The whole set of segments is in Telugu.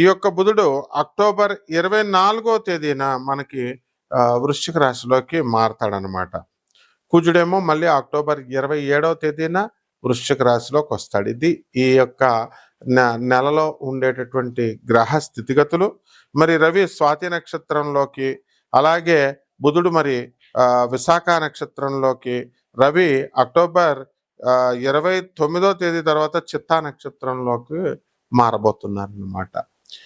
ఈ యొక్క బుధుడు అక్టోబర్ ఇరవై నాలుగో తేదీన మనకి వృశ్చిక రాశిలోకి మారతాడనమాట కుజుడేమో మళ్ళీ అక్టోబర్ ఇరవై ఏడవ తేదీన వృశ్చిక రాశిలోకి వస్తాడు. ఇది ఈ యొక్క నెలలో ఉండేటటువంటి గ్రహ స్థితిగతులు. మరి రవి స్వాతి నక్షత్రంలోకి అలాగే బుధుడు మరి విశాఖ నక్షత్రంలోకి రవి అక్టోబర్ ఇరవై తొమ్మిదో తేదీ తర్వాత చిత్తా నక్షత్రంలోకి మారబోతున్నారన్నమాట.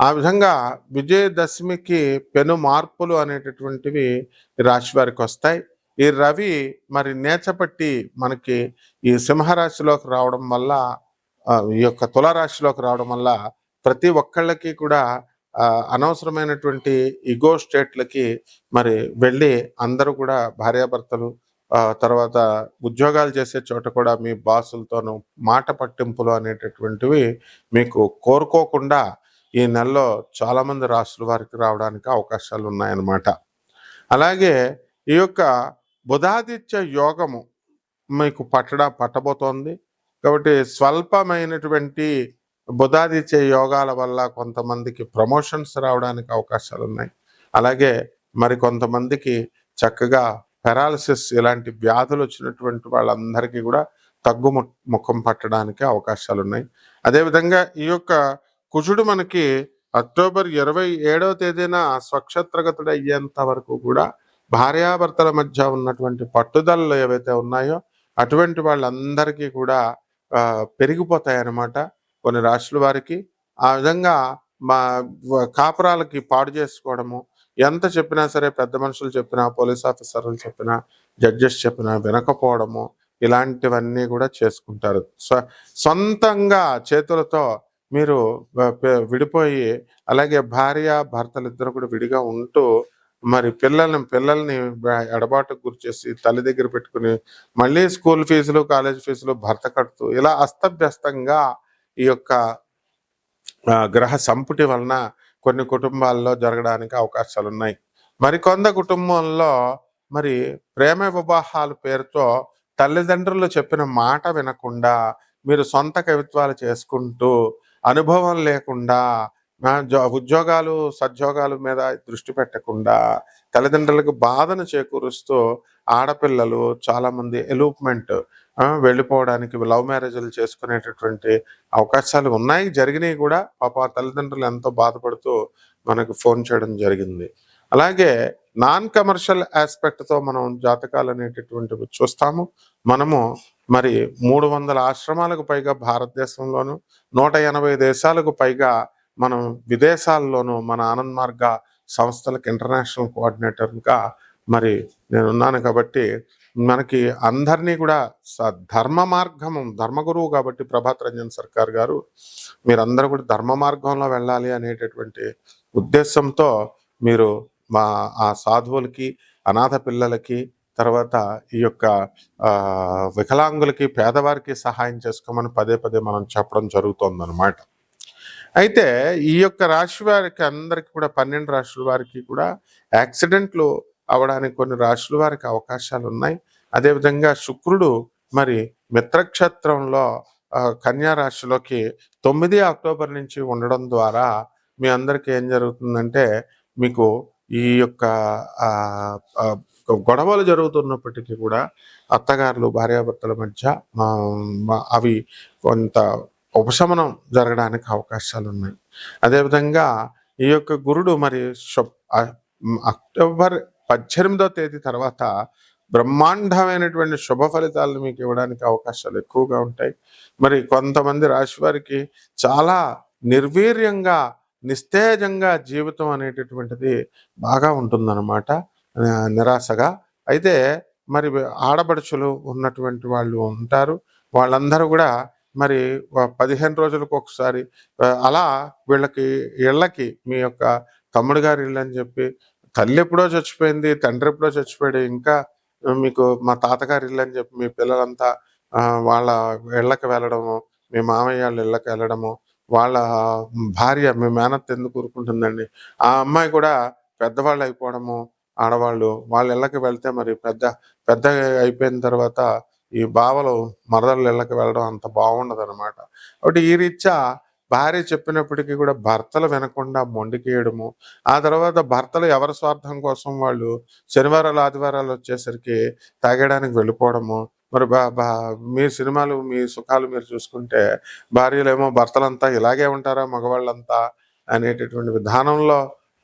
ఆ విధంగా విజయదశమికి పెను మార్పులు అనేటటువంటివి రాశి వారికి వస్తాయి. ఈ రవి మరి నేచపట్టి మనకి ఈ సింహరాశిలోకి రావడం వల్ల ఈ యొక్క తులారాశిలోకి రావడం వల్ల ప్రతి ఒక్కళ్ళకి కూడా అనవసరమైనటువంటి ఇగో స్టేట్లకి మరి వెళ్ళి అందరూ కూడా భార్యాభర్తలు తర్వాత ఉద్యోగాలు చేసే చోట కూడా మీ బాసులతోనూ మాట పట్టింపులు అనేటటువంటివి మీకు కోరుకోకుండా ఈ నెలలో చాలామంది రాష్ట్రాల వారికి రావడానికి అవకాశాలు ఉన్నాయన్నమాట అలాగే ఈ యొక్క బుధాదిత్య యోగము మీకు పట్టడా పట్టబోతోంది. కాబట్టి స్వల్పమైనటువంటి బుధాదిత్య యోగాల వల్ల కొంతమందికి ప్రమోషన్స్ రావడానికి అవకాశాలు ఉన్నాయి అలాగే మరి కొంతమందికి చక్కగా పెరాలసిస్ ఇలాంటి వ్యాధులు వచ్చినటువంటి వాళ్ళందరికీ కూడా తగ్గు ము- ముఖం పట్టడానికి అవకాశాలు ఉన్నాయి అదేవిధంగా ఈ యొక్క కుజుడు మనకి అక్టోబర్ ఇరవై ఏడవ తేదీన స్వక్షత్రగతుడు అయ్యేంత వరకు కూడా భార్యాభర్తల మధ్య ఉన్నటువంటి పట్టుదలలు ఏవైతే ఉన్నాయో అటువంటి వాళ్ళందరికీ కూడా పెరిగిపోతాయన్నమాట కొన్ని రాశుల వారికి. ఆ విధంగా మా కాపురాలకి పాడు చేసుకోవడము ఎంత చెప్పినా సరే పెద్ద మనుషులు చెప్పినా పోలీస్ ఆఫీసర్లు చెప్పినా జడ్జెస్ చెప్పినా వినకపోవడము ఇలాంటివన్నీ కూడా చేసుకుంటారు. సొంతంగా చేతులతో మీరు విడిపోయి అలాగే భార్య భర్తలు ఇద్దరు కూడా విడిగా ఉంటూ మరి పిల్లల్ని పిల్లల్ని ఎడబాటుకు గురిచేసి తల్లి దగ్గర పెట్టుకుని మళ్ళీ స్కూల్ ఫీజులు కాలేజ్ ఫీజులు భర్త కడుతూ ఇలా అస్తవ్యస్తంగా ఈ యొక్క గ్రహ సంపుటి వలన కొన్ని కుటుంబాల్లో జరగడానికి అవకాశాలు ఉన్నాయి మరికొంద కుటుంబంలో మరి ప్రేమ వివాహాల పేరుతో తల్లిదండ్రులు చెప్పిన మాట వినకుండా మీరు సొంత కవిత్వాలు చేసుకుంటూ అనుభవం లేకుండా జ- ఉద్యోగాలు సద్యోగాల మీద దృష్టి పెట్టకుండా తల్లిదండ్రులకు బాధను చేకూరుస్తూ ఆడపిల్లలు చాలామంది ఎలూప్మెంట్ వెళ్ళిపోవడానికి లవ్ మ్యారేజ్లు చేసుకునేటటువంటి అవకాశాలు ఉన్నాయి. జరిగినాయి కూడా పాప తల్లిదండ్రులు ఎంతో బాధపడుతూ మనకు ఫోన్ చేయడం జరిగింది. అలాగే నాన్ కమర్షియల్ ఆస్పెక్ట్తో మనం జాతకాలు అనేటటువంటివి చూస్తాము. మనము మరి మూడు వందల ఆశ్రమాలకు పైగా భారతదేశంలోను నూట ఎనభై దేశాలకు పైగా మనం విదేశాల్లోనూ మన ఆనంద్ మార్గ సంస్థలకు ఇంటర్నేషనల్ కోఆర్డినేటర్గా మరి నేను ఉన్నాను కాబట్టి మనకి అందరినీ కూడా స- ధర్మ మార్గం ధర్మగురువు కాబట్టి ప్రభాత్ రంజన్ సర్కార్ గారు మీరందరూ కూడా ధర్మ మార్గంలో వెళ్ళాలి అనేటటువంటి ఉద్దేశంతో మీరు మా ఆ సాధువులకి అనాథ పిల్లలకి తర్వాత ఈ యొక్క వికలాంగులకి పేదవారికి సహాయం చేసుకోమని పదే పదే మనం చెప్పడం జరుగుతుందన్నమాట. అయితే ఈ యొక్క రాశి వారికి అందరికి కూడా పన్నెండు రాశుల వారికి కూడా యాక్సిడెంట్లు అవడానికి కొన్ని రాశుల వారికి అవకాశాలు ఉన్నాయి అదేవిధంగా శుక్రుడు మరి మిత్రక్షేత్రంలో కన్యా రాశిలోకి తొమ్మిది అక్టోబర్ నుంచి ఉండడం ద్వారా మీ అందరికీ ఏం జరుగుతుందంటే మీకు ఈ యొక్క గొడవలు జరుగుతున్నప్పటికీ కూడా అత్తగారులు భార్యాభర్తల మధ్య అవి కొంత ఉపశమనం జరగడానికి అవకాశాలు ఉన్నాయి అదేవిధంగా ఈ యొక్క గురుడు మరి అక్టోబర్ పద్దెనిమిదో తేదీ తర్వాత బ్రహ్మాండమైనటువంటి శుభ ఫలితాలను మీకు ఇవ్వడానికి అవకాశాలు ఎక్కువగా ఉంటాయి. మరి కొంతమంది రాశి వారికి చాలా నిర్వీర్యంగా నిస్తేజంగా జీవితం అనేటటువంటిది బాగా ఉంటుందన్నమాట. నిరాశగా. అయితే మరి ఆడపడుచులు ఉన్నటువంటి వాళ్ళు ఉంటారు. వాళ్ళందరూ కూడా మరి పదిహేను రోజులకు ఒకసారి అలా వీళ్ళకి ఇళ్ళకి మీ యొక్క తమ్ముడు గారి ఇల్లు అని చెప్పి తల్లి ఎప్పుడో చచ్చిపోయింది తండ్రి ఎప్పుడో చచ్చిపోయాడు ఇంకా మీకు మా తాతగారి ఇల్లు అని చెప్పి మీ పిల్లలంతా వాళ్ళ ఇళ్ళకి వెళ్ళడము మీ మామయ్య వాళ్ళ ఇళ్ళకి వెళ్ళడము వాళ్ళ భార్య మీ మేనత్ ఎందుకు ఊరుకుంటుందండి? ఆ అమ్మాయి కూడా పెద్దవాళ్ళు అయిపోవడము ఆడవాళ్ళు వాళ్ళ ఇళ్ళకి వెళ్తే మరి పెద్ద పెద్ద అయిపోయిన తర్వాత ఈ బావలు మరదల ఇళ్ళకి వెళ్ళడం అంత బాగుండదు అనమాట కాబట్టి ఈ రీత్యా భార్య చెప్పినప్పటికీ కూడా భర్తలు వినకుండా మొండికేయడము ఆ తర్వాత భర్తలు ఎవరి స్వార్థం కోసం వాళ్ళు శనివారాలు ఆదివారాలు వచ్చేసరికి తాగడానికి వెళ్ళిపోవడము మరి బా బా మీ సినిమాలు మీ సుఖాలు మీరు చూసుకుంటే భార్యలేమో భర్తలంతా ఇలాగే ఉంటారా మగవాళ్ళంతా అనేటటువంటి విధానంలో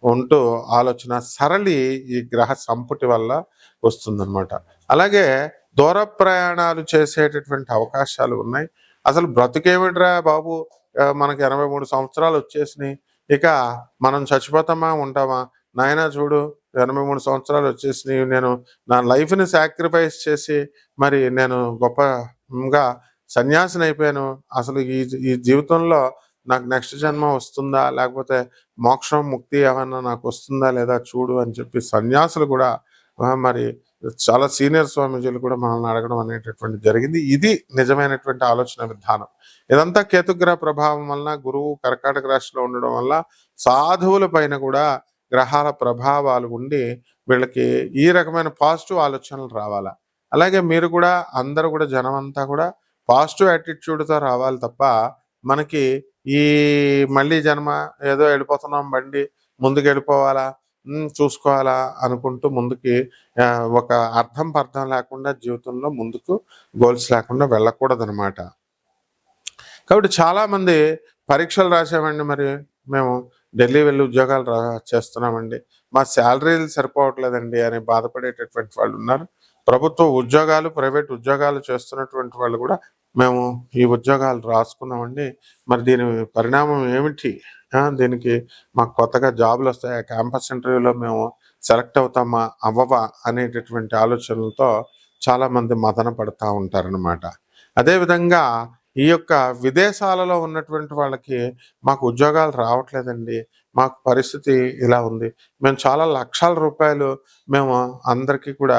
ఉంటూ ఆలోచన సరళి ఈ గ్రహ సంపుటి వల్ల వస్తుందన్నమాట. అలాగే దూర ప్రయాణాలు చేసేటటువంటి అవకాశాలు ఉన్నాయి. అసలు బ్రతుకేమిట్రా బాబు? మనకి ఎనభై మూడు సంవత్సరాలు వచ్చేసినాయి. ఇక మనం చచ్చిపోతామా? ఉంటామా? నాయనా చూడు ఎనభై మూడు సంవత్సరాలు వచ్చేసినాయి. నేను నా లైఫ్ని సాక్రిఫైస్ చేసి మరి నేను గొప్పగా సన్యాసిని అయిపోయాను. అసలు ఈ ఈ జీవితంలో నాకు నెక్స్ట్ జన్మ వస్తుందా? లేకపోతే మోక్షం ముక్తి ఏమన్నా నాకు వస్తుందా లేదా చూడు అని చెప్పి సన్యాసులు కూడా మరి చాలా సీనియర్ స్వామీజీలు కూడా మనల్ని అడగడం అనేటటువంటి జరిగింది. ఇది నిజమైనటువంటి ఆలోచన విధానం. ఇదంతా కేతుగ్రహ ప్రభావం వలన గురువు కర్కాటక రాశిలో ఉండడం వల్ల సాధువుల పైన కూడా గ్రహాల ప్రభావాలు ఉండి వీళ్ళకి ఈ రకమైన పాజిటివ్ ఆలోచనలు రావాలా? అలాగే మీరు కూడా అందరూ కూడా జనం అంతా కూడా పాజిటివ్ యాటిట్యూడ్తో రావాలి తప్ప మనకి ఈ మళ్ళీ జన్మ ఏదో వెళ్ళిపోతున్నాం బండి ముందుకు వెళ్ళిపోవాలా చూసుకోవాలా అనుకుంటూ ముందుకి ఒక అర్థం పర్థం లేకుండా జీవితంలో ముందుకు గోల్స్ లేకుండా వెళ్ళకూడదు అనమాట కాబట్టి చాలామంది పరీక్షలు రాసామండి మరి. మేము ఢిల్లీ వెళ్ళి ఉద్యోగాలు రా చేస్తున్నామండి. మా శాలరీలు సరిపోవట్లేదండి అని బాధపడేటటువంటి వాళ్ళు ఉన్నారు. ప్రభుత్వ ఉద్యోగాలు ప్రైవేట్ ఉద్యోగాలు చేస్తున్నటువంటి వాళ్ళు కూడా మేము ఈ ఉద్యోగాలు రాసుకున్నామండి. మరి దీని పరిణామం ఏమిటి? దీనికి మాకు కొత్తగా జాబులు వస్తాయా? క్యాంపస్ ఇంటర్వ్యూలో మేము సెలెక్ట్ అవుతామా? అవ్వవా? అనేటటువంటి ఆలోచనలతో చాలామంది మదన పడుతూ ఉంటారనమాట అదేవిధంగా ఈ యొక్క విదేశాలలో ఉన్నటువంటి వాళ్ళకి మాకు ఉద్యోగాలు రావట్లేదండి. మాకు పరిస్థితి ఇలా ఉంది. మేము చాలా లక్షల రూపాయలు మేము అందరికీ కూడా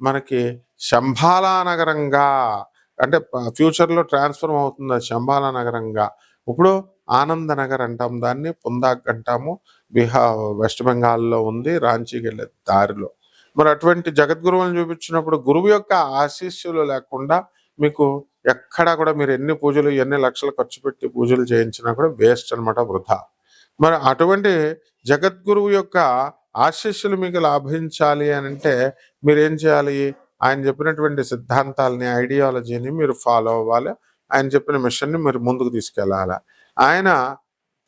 మనకి శంభాలా నగరంగా అంటే ఫ్యూచర్లో ట్రాన్స్ఫర్మ్ అవుతుంది శంభాలా నగరంగా. ఇప్పుడు ఆనంద నగర్ అంటాం దాన్ని పుందాక్ అంటాము. బీహార్ వెస్ట్ బెంగాల్లో ఉంది రాంచీకి వెళ్ళే దారిలో. మరి అటువంటి జగద్గురువులను చూపించినప్పుడు గురువు యొక్క ఆశీస్సులు లేకుండా మీకు ఎక్కడా కూడా మీరు ఎన్ని పూజలు ఎన్ని లక్షలు ఖర్చు పెట్టి పూజలు చేయించినా కూడా వేస్ట్ అన్నమాట వృధా. మరి అటువంటి జగద్గురువు యొక్క ఆశీస్సులు మీకు లాభించాలి అని అంటే మీరేం చేయాలి? ఆయన చెప్పినటువంటి సిద్ధాంతాలని ఐడియాలజీని మీరు ఫాలో అవ్వాలి. ఆయన చెప్పిన మిషన్ని మీరు ముందుకు తీసుకెళ్ళాలి. ఆయన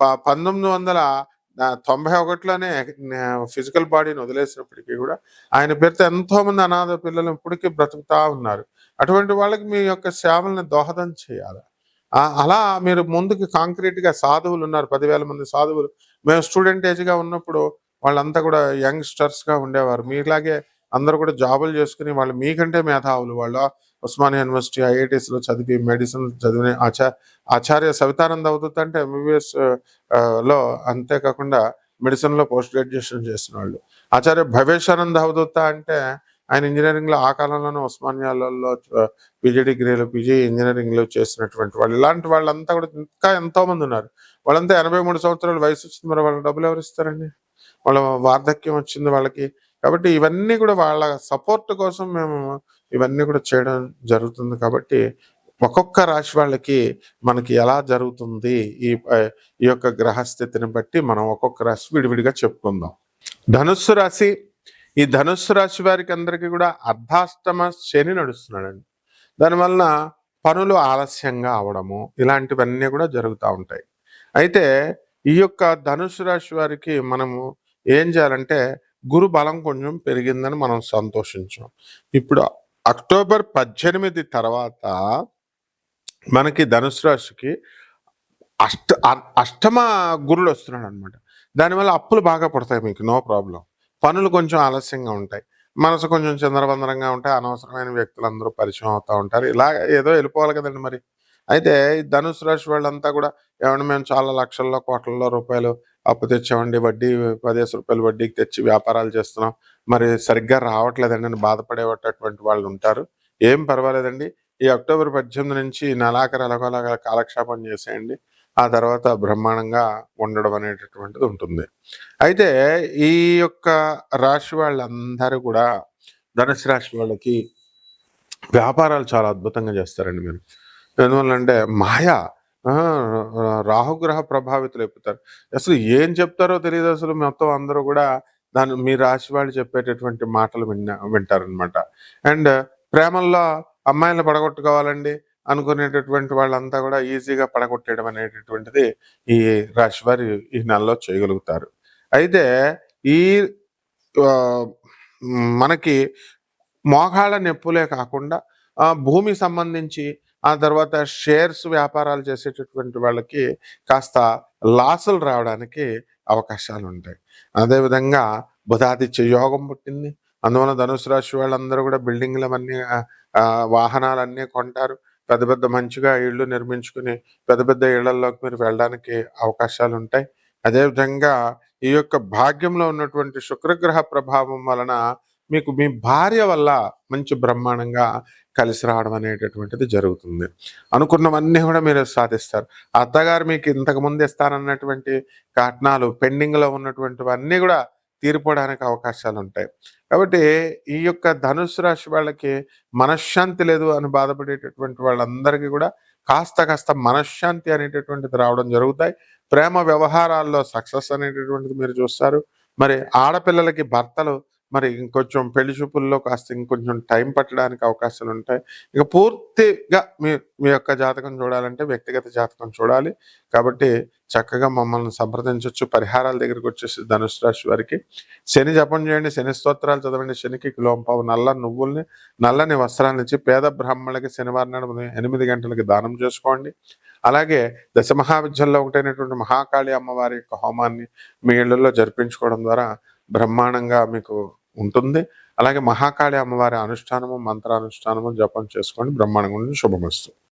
ప- పంతొమ్మిది వందల తొంభై ఒకటిలోనే ఫిజికల్ బాడీని వదిలేసినప్పటికీ కూడా ఆయన పేరుతో ఎంతోమంది అనాథ పిల్లలు ఇప్పటికీ బ్రతుకుతా ఉన్నారు. అటువంటి వాళ్ళకి మీ యొక్క సేవల్ని దోహదం చేయాలి. అలా మీరు ముందుకు కాంక్రీట్గా సాధువులు ఉన్నారు. పదివేల మంది సాధువులు. మేము స్టూడెంట్ ఏజ్గా ఉన్నప్పుడు వాళ్ళంతా కూడా యంగ్స్టర్స్గా ఉండేవారు. మీలాగే అందరూ కూడా జాబులు చేసుకుని వాళ్ళు మీకంటే మేధావులు వాళ్ళు. ఉస్మానియా యూనివర్సిటీ ఐఐటీస్లో చదివి మెడిసిన్ చదివిన ఆచా ఆచార్య సవితానంద అవుతుంది అంటే ఎంబీబీఎస్లో అంతేకాకుండా మెడిసిన్లో పోస్ట్ గ్రాడ్యుయేషన్ చేసిన వాళ్ళు ఆచార్య భవేశానంద అవధూత అంటే ఆయన ఇంజనీరింగ్లో ఆ కాలంలోనే ఉస్మానియాలలో పీజీ డిగ్రీలు పీజీ ఇంజనీరింగ్లో చేసినటువంటి వాళ్ళు. ఇలాంటి వాళ్ళంతా కూడా ఇంకా ఎంతోమంది ఉన్నారు. వాళ్ళంతా ఎనభై మూడు సంవత్సరాల వయసు వచ్చింది. మరి వాళ్ళ డబ్బులు ఎవరు ఇస్తారండి? వాళ్ళ వార్ధక్యం వచ్చింది వాళ్ళకి. కాబట్టి ఇవన్నీ కూడా వాళ్ళ సపోర్ట్ కోసం మేము ఇవన్నీ కూడా చేయడం జరుగుతుంది. కాబట్టి ఒక్కొక్క రాశి వాళ్ళకి మనకి ఎలా జరుగుతుంది ఈ ఈ యొక్క గ్రహస్థితిని బట్టి మనం ఒక్కొక్క రాశి విడివిడిగా చెప్పుకుందాం. ధనుస్సు రాశి ఈ ధనుస్సు రాశి వారికి అందరికీ కూడా అర్ధాష్టమ శని నడుస్తున్నాడండి. దానివలన పనులు ఆలస్యంగా అవడము ఇలాంటివన్నీ కూడా జరుగుతూ ఉంటాయి. అయితే ఈ యొక్క ధనుసు రాశి వారికి మనము ఏం చేయాలంటే గురు బలం కొంచెం పెరిగిందని మనం సంతోషించాం ఇప్పుడు అక్టోబర్ పద్దెనిమిది తర్వాత మనకి ధనుసు రాశికి అష్ట అ- అష్టమ గురుడు వస్తున్నాడు అనమాట దానివల్ల అప్పులు బాగా పడతాయి మీకు నో ప్రాబ్లం. పనులు కొంచెం ఆలస్యంగా ఉంటాయి. మనసు కొంచెం చంద్రబందరంగా ఉంటాయి. అనవసరమైన వ్యక్తులు అందరూ పరిచయం అవుతూ ఉంటారు. ఇలా ఏదో వెళ్ళిపోవాలి కదండి మరి. అయితే ధనుసు రాశి వాళ్ళంతా కూడా ఏమంటే మేము చాలా లక్షల్లో కోట్లలో రూపాయలు అప్పు తెచ్చామండి. వడ్డీ పదిహేను రూపాయలు వడ్డీకి తెచ్చి వ్యాపారాలు చేస్తున్నాం. మరి సరిగ్గా రావట్లేదండి అని బాధపడేటటువంటి వాళ్ళు ఉంటారు. ఏం పర్వాలేదండి. ఈ అక్టోబర్ పద్దెనిమిది నుంచి నెలాఖరు ఎలాగోలాగా కాలక్షేపం చేసేయండి. ఆ తర్వాత బ్రహ్మాండంగా ఉండడం అనేటటువంటిది ఉంటుంది. అయితే ఈ యొక్క రాశి వాళ్ళందరూ కూడా ధనుసు రాశి వాళ్ళకి వ్యాపారాలు చాలా అద్భుతంగా చేస్తారండి మీరు. ఎందువల్లంటే మాయ రాహుగ్రహ ప్రభావితులు అయిపోతారు. అసలు ఏం చెప్తారో తెలియదు అసలు. మొత్తం అందరూ కూడా దాని మీ రాశి వాళ్ళు చెప్పేటటువంటి మాటలు విన్న వింటారనమాట అండ్ ప్రేమల్లో అమ్మాయిలను పడగొట్టుకోవాలండి అనుకునేటటువంటి వాళ్ళంతా కూడా ఈజీగా పడగొట్టేయడం అనేటటువంటిది ఈ రాశి వారి ఈ నెలలో చేయగలుగుతారు. అయితే ఈ మనకి మోకాళ్ళ నొప్పులే కాకుండా భూమి సంబంధించి ఆ తర్వాత షేర్స్ వ్యాపారాలు చేసేటటువంటి వాళ్ళకి కాస్త లాసులు రావడానికి అవకాశాలు ఉంటాయి అదేవిధంగా బుధాదిత్య యోగం పుట్టింది. అందువల్ల ధనుసు రాశి వాళ్ళందరూ కూడా బిల్డింగ్లు అవన్నీ వాహనాలన్నీ కొంటారు. పెద్ద పెద్ద మంచిగా ఇళ్ళు నిర్మించుకుని పెద్ద పెద్ద ఇళ్ళలోకి మీరు వెళ్ళడానికి అవకాశాలు ఉంటాయి అదేవిధంగా ఈ యొక్క భాగ్యంలో ఉన్నటువంటి శుక్రగ్రహ ప్రభావం వలన మీకు మీ భార్య వల్ల మంచి బ్రహ్మాండంగా కలిసి రావడం అనేటటువంటిది జరుగుతుంది. అనుకున్నవన్నీ కూడా మీరు సాధిస్తారు. అత్తగారు మీకు ఇంతకు ముందు ఇస్తానన్నటువంటి కట్నాలు పెండింగ్లో ఉన్నటువంటివన్నీ కూడా తీరిపోవడానికి అవకాశాలు ఉంటాయి కాబట్టి ఈ యొక్క ధనుసు రాశి వాళ్ళకి మనశ్శాంతి లేదు అని బాధపడేటటువంటి వాళ్ళందరికీ కూడా కాస్త కాస్త మనశ్శాంతి అనేటటువంటిది రావడం జరుగుతాయి. ప్రేమ వ్యవహారాల్లో సక్సెస్ అనేటటువంటిది మీరు చూస్తారు. మరి ఆడపిల్లలకి భర్తలు మరి ఇంకొంచెం పెళ్ళి చూపుల్లో కాస్త ఇంకొంచెం టైం పట్టడానికి అవకాశాలు ఉంటాయి. ఇక పూర్తిగా మీ మీ యొక్క జాతకం చూడాలంటే వ్యక్తిగత జాతకం చూడాలి. కాబట్టి చక్కగా మమ్మల్ని సంప్రదించవచ్చు పరిహారాల దగ్గరికి వచ్చేసి ధనుసు రాశి వారికి. శని జపం చేయండి శని స్తోత్రాలు చదవండి శనికి కిలోంపావు నల్ల నువ్వుల్ని నల్లని వస్త్రాలను ఇచ్చి పేద బ్రాహ్మణులకి శనివారం నాడు ఎనిమిది గంటలకి దానం చేసుకోండి. అలాగే దశ మహావిద్యల్లో ఒకటైనటువంటి మహాకాళి అమ్మవారి యొక్క హోమాన్ని మీ ఇళ్ళలో జరిపించుకోవడం ద్వారా బ్రహ్మాండంగా మీకు ఉంటుంది. అలాగే మహాకాళి అమ్మవారి అనుష్ఠానము మంత్రానుష్ఠానము జపం చేసుకోండి. బ్రహ్మాండంగా ఉంటుంది శుభమస్తు.